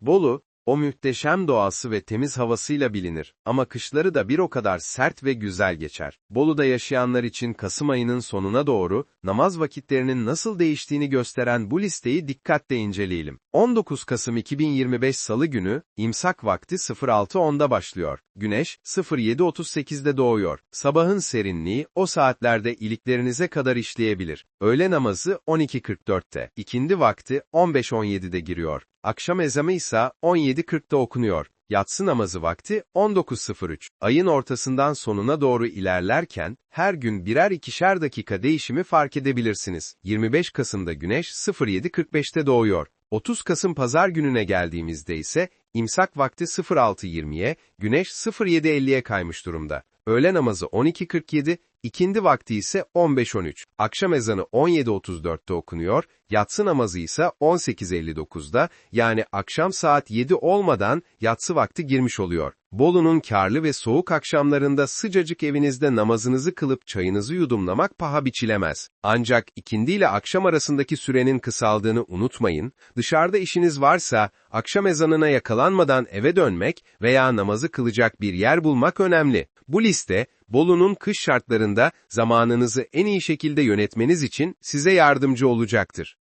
Bolu, o muhteşem doğası ve temiz havasıyla bilinir ama kışları da bir o kadar sert ve güzel geçer. Bolu'da yaşayanlar için Kasım ayının sonuna doğru namaz vakitlerinin nasıl değiştiğini gösteren bu listeyi dikkatle inceleyelim. 19 Kasım 2025 Salı günü, imsak vakti 06.10'da başlıyor. Güneş 07.38'de doğuyor. Sabahın serinliği o saatlerde iliklerinize kadar işleyebilir. Öğle namazı 12.44'te. İkindi vakti 15.17'de giriyor. Akşam ezanı ise 17.40'da okunuyor. Yatsı namazı vakti 19.03. Ayın ortasından sonuna doğru ilerlerken her gün birer ikişer dakika değişimi fark edebilirsiniz. 25 Kasım'da güneş 07.45'te doğuyor. 30 Kasım pazar gününe geldiğimizde ise imsak vakti 06.20'ye, güneş 07.50'ye kaymış durumda. Öğle namazı 12.47, ikindi vakti ise 15.13. Akşam ezanı 17.34'te okunuyor, yatsı namazı ise 18.59'da yani akşam saat 7 olmadan yatsı vakti girmiş oluyor. Bolu'nun karlı ve soğuk akşamlarında sıcacık evinizde namazınızı kılıp çayınızı yudumlamak paha biçilemez. Ancak ikindi ile akşam arasındaki sürenin kısaldığını unutmayın, dışarıda işiniz varsa akşam ezanına yakalanmadan eve dönmek veya namazı kılacak bir yer bulmak önemli. Bu liste, Bolu'nun kış şartlarında zamanınızı en iyi şekilde yönetmeniz için size yardımcı olacaktır.